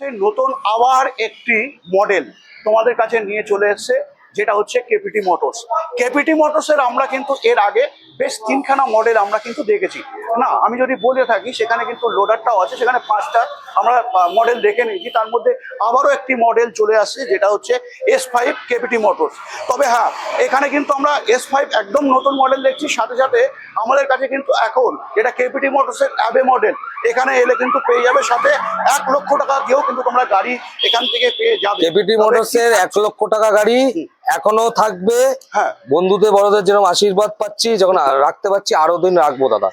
নতুন আবার একটি মডেল তোমাদের কাছে নিয়ে চলে এসছে, যেটা হচ্ছে কেপিটি মোটরস কেপিটি মোটরসের আমরা কিন্তু এর আগে বেশ তিনখানা মডেল আমরা কিন্তু দেখেছি। না আমি যদি বলে থাকি সেখানে কিন্তু লোডারটাও আছে সেখানে পাঁচটা আমরা মডেল দেখে নিয়েছি। তার মধ্যে আবারও একটি মডেল চলে আসছে যেটা হচ্ছে এস ফাইভ কেপিটি মোটরস তবে হ্যাঁ এখানে কিন্তু আমরা এস ফাইভ একদম নতুন মডেল দেখছি সাথে সাথে আমাদের কাছে কিন্তু এখন যেটা কেপিটি মোটরসের অ্যাবে মডেল এখানে এলে কিন্তু পেয়ে যাবে সাথে এক লক্ষ টাকা দিয়েও কিন্তু তোমরা গাড়ি এখান থেকে পেয়ে যাবে। কেপিটি তবে মোটরস এক লক্ষ টাকা গাড়ি এখনও থাকবে। হ্যাঁ। বন্ধুদের বড়দের যেরকম আশীর্বাদ পাচ্ছি যখন রাখতে পারছি আরও দিন রাখব দাদা।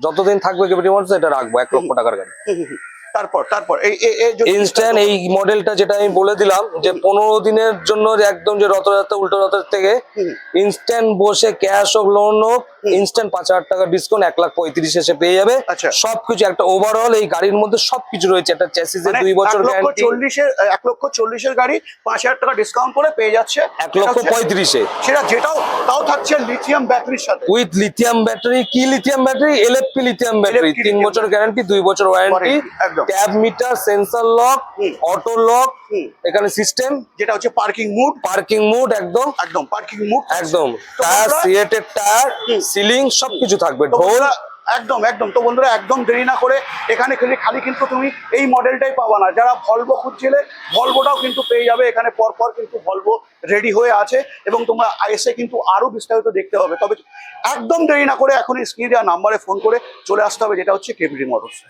যতদিন থাকবে কেপিটি মডেল এটা রাখব এক লক্ষ টাকার গাড়ি। তারপর তারপর এই ইনস্ট্যান্ট এই মডেলটা যেটা আমি বলে দিলাম যে পনেরো দিনের জন্য যে একদম যে রথযাত্রা উল্টো রথের থেকে ইনস্ট্যান্ট বসে ক্যাশ হোক লোন হোক ইনস্ট্যান্ট পাঁচ হাজার টাকা ডিসকাউন্ট এক লাখ পঁয়ত্রিশ এসে পেয়ে যাবে। আচ্ছা। সবকিছু একটা ওভারঅল এই গাড়ির মধ্যে সবকিছু রয়েছে। একটা চ্যাসিসের মানে দুই বছর এক লক্ষ গ্যারান্টি চল্লিশের এক লক্ষ চল্লিশের গাড়ি পাঁচ হাজার টাকা ডিসকাউন্ট করে পেয়ে যাচ্ছে। এক লক্ষ পঁয়ত্রিশে। সেটা যেটাও তাও থাকছে লিথিয়াম ব্যাটারির সাথে। উইথ লিথিয়াম ব্যাটারি কি lithium battery LFP lithium battery তিন বছর গ্যারান্টি দুই বছর warranty tab meter sensor lock auto lock এখানে সিস্টেম যেটা হচ্ছে পার্কিং মুড পার্কিং মুড একদম। একদম পার্কিং মুড একদম। টায়ার সিয়েটেড টায়ার। সিলিং সবকিছু থাকবে ঢোল। একদম একদম। তো বন্ধুরা একদম দেরি না করে এখানে খালি খালি কিন্তু তুমি এই মডেলটাই পাবা না। যারা ভলভো খুঁজছিলে ভলভোটাও কিন্তু পেয়ে যাবে। এখানে পর পর কিন্তু ভলভো রেডি হয়ে আছে এবং তোমরা এসে কিন্তু আরও বিস্তারিত দেখতে হবে। তবে একদম দেরি না করে এখন স্ক্রিনে দেওয়া নাম্বারে ফোন করে চলে আসতে হবে যেটা হচ্ছে কেবিডি মোটরস